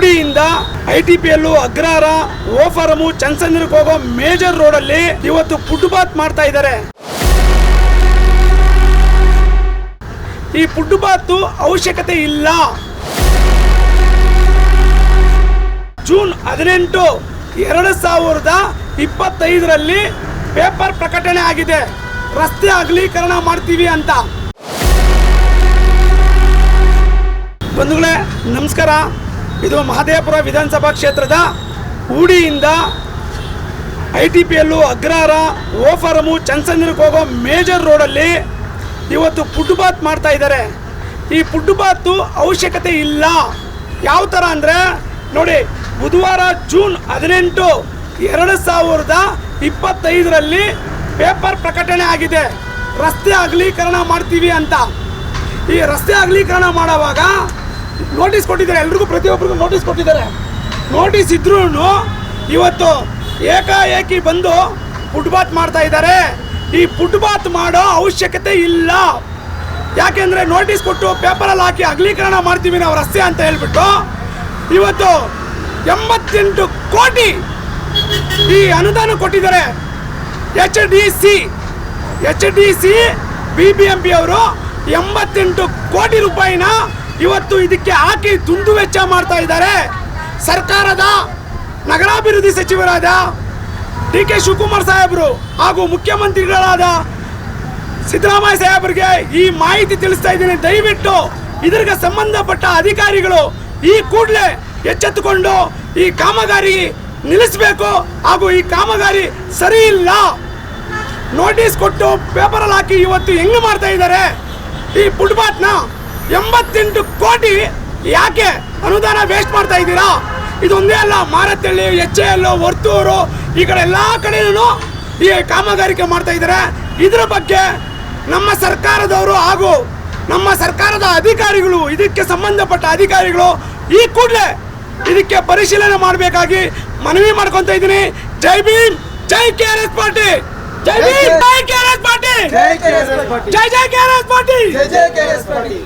ಊಡಿಯಿಂದ I T P ಎಲ್ಲು ಅಗ್ರಹಾರ ಓಫರಮು ಚನ್ಸಂದ್ರಕ್ಕೆ ಹೋಗೋ major road ಅಲ್ಲಿ ಇವತ್ತು ಫುಟ್ಪಾತ್ ಮಾಡ್ತಾ ಇದ್ದಾರೆ. ಈ ಫುಟ್ಪಾತ್ ಅವಶ್ಯಕತೆ ಇಲ್ಲ. ಜೂನ್ ಹದಿನೆಂಟು, ಎರಡು ಸಾವಿರದ ಇಪ್ಪತ್ತೈದರಲ್ಲಿ ಪೇಪರ್ ಪ್ರಕಟಣೆ ಆಗಿದೆ. ರಸ್ತೆ ಅಗಲೀಕರಣ ಮಾಡ್ತೀವಿ ಅಂತ. ಬಂಧುಗಳೇ, ನಮಸ್ಕಾರ. ಇದು ಮಹದೇವಪುರ ವಿಧಾನಸಭಾ ಕ್ಷೇತ್ರದ ಊಡಿಯಿಂದ ಐ ಟಿ ಪಿ ಎಲ್ಲು ಅಗ್ರಹಾರ ಓಫಾರಮು ಚನ್ಸಂದ್ರಕ್ಕೆ ಹೋಗೋ ಮೇಜರ್ ರೋಡಲ್ಲಿ ಇವತ್ತು ಫುಟ್ಪಾತ್ ಮಾಡ್ತಾ ಇದ್ದಾರೆ. ಈ ಫುಟ್ಪಾತು ಅವಶ್ಯಕತೆ ಇಲ್ಲ. ಯಾವ ಥರ ಅಂದರೆ ನೋಡಿ, ಬುಧವಾರ ಜೂನ್ ಹದಿನೆಂಟು ಎರಡು ಸಾವಿರದ ಇಪ್ಪತ್ತೈದರಲ್ಲಿ ಪೇಪರ್ ಪ್ರಕಟಣೆ ಆಗಿದೆ. ರಸ್ತೆ ಅಗಲೀಕರಣ ಮಾಡ್ತೀವಿ ಅಂತ. ಈ ರಸ್ತೆ ಅಗಲೀಕರಣ ಮಾಡುವಾಗ ನೋಟಿಸ್ ಕೊಟ್ಟಿದ್ದಾರೆ, ಎಲ್ರಿಗೂ ಪ್ರತಿಯೊಬ್ಬರಿಗೂ ನೋಟಿಸ್ ಕೊಟ್ಟಿದ್ದಾರೆ. ನೋಟಿಸ್ ಇದ್ರೂ ಇವತ್ತು ಏಕಾಏಕಿ ಬಂದು ಫುಟ್ಬಾತ್ ಮಾಡ್ತಾ ಇದ್ದಾರೆ. ಈ ಫುಟ್ಬಾತ್ ಮಾಡೋ ಅವಶ್ಯಕತೆ ಇಲ್ಲ. ಯಾಕೆಂದ್ರೆ ನೋಟಿಸ್ ಕೊಟ್ಟು ಪೇಪರಲ್ಲಿ ಹಾಕಿ ಅಗಲೀಕರಣ ಮಾಡ್ತೀವಿ ನಾವು, ರಸ್ತೆ ಅಂತ ಹೇಳ್ಬಿಟ್ಟು. ಇವತ್ತು ಎಂಬತ್ತೆಂಟು ಕೋಟಿ ಈ ಅನುದಾನ ಕೊಟ್ಟಿದ್ದಾರೆ. H D C H D C B B M P ಅವರು ಎಂಬತ್ತೆಂಟು ಕೋಟಿ ರೂಪಾಯಿನ ಇವತ್ತು ಇದಕ್ಕೆ ಹಾಕಿ ದುಂದು ವೆಚ್ಚ ಮಾಡ್ತಾ ಇದ್ದಾರೆ. ಸರ್ಕಾರದ ನಗರಾಭಿವೃದ್ಧಿ ಸಚಿವರಾದ ಡಿ ಕೆ ಶಿವಕುಮಾರ್ ಸಾಹೇಬರು ಹಾಗೂ ಮುಖ್ಯಮಂತ್ರಿಗಳಾದ ಸಿದ್ದರಾಮಯ್ಯ ಸಾಹೇಬರಿಗೆ ಈ ಮಾಹಿತಿ ತಿಳಿಸ್ತಾ ಇದ್ದೀನಿ. ದಯವಿಟ್ಟು ಇದರಿಗೆ ಸಂಬಂಧಪಟ್ಟ ಅಧಿಕಾರಿಗಳು ಈ ಕೂಡಲೇ ಎಚ್ಚೆತ್ತುಕೊಂಡು ಈ ಕಾಮಗಾರಿ ನಿಲ್ಲಿಸಬೇಕು ಹಾಗೂ ಈ ಕಾಮಗಾರಿ ಸರಿ ಇಲ್ಲ. ನೋಟಿಸ್ ಕೊಟ್ಟು ಪೇಪರಲ್ಲಿ ಹಾಕಿ ಇವತ್ತು ಹೆಂಗ್ ಮಾಡ್ತಾ ಇದ್ದಾರೆ? ಈ ಫುಟ್ಪಾತ್ನ ಎಂಬತ್ತೆಂಟು ಕೋಟಿ ಯಾಕೆ ಅನುದಾನ ವೇಸ್ಟ್ ಮಾಡ್ತಾ ಇದ್ದೀರಾ? ಇದೊಂದೇ ಅಲ್ಲ ಮಾರತ್ತಳ್ಳಿ ಎಚ್ ಎಲ್ ವರ್ತೂರು ಈ ಕಡೆ ಎಲ್ಲ ಕಡೆನೂ ಈ ಕಾಮಗಾರಿಕೆ ಮಾಡ್ತಾ ಇದ್ದಾರೆ. ಇದರ ಬಗ್ಗೆ ನಮ್ಮ ಸರ್ಕಾರದವರು ಹಾಗೂ ನಮ್ಮ ಸರ್ಕಾರದ ಅಧಿಕಾರಿಗಳು ಇದಕ್ಕೆ ಸಂಬಂಧಪಟ್ಟ ಅಧಿಕಾರಿಗಳು ಈ ಕೂಡಲೇ ಇದಕ್ಕೆ ಪರಿಶೀಲನೆ ಮಾಡಬೇಕಾಗಿ ಮನವಿ ಮಾಡ್ಕೊತ ಇದ್ದೀನಿ. ಜೈ ಭೀಮ್ ಜೈ ಕೆ ಆರ್ ಎಸ್ ಪಾರ್ಟಿ ಜೈ ಭೀಮ್ ಜೈ ಕೆ ಆರ್ ಎಸ್ ಪಾರ್ಟಿ ಜೈ ಜೈ ಜೈ ಕೆ ಆರ್ ಎಸ್ ಪಾರ್ಟಿ. ಜೈ ಜೈ ಕೆ ಎಸ್ ಪಾಟೀಲ್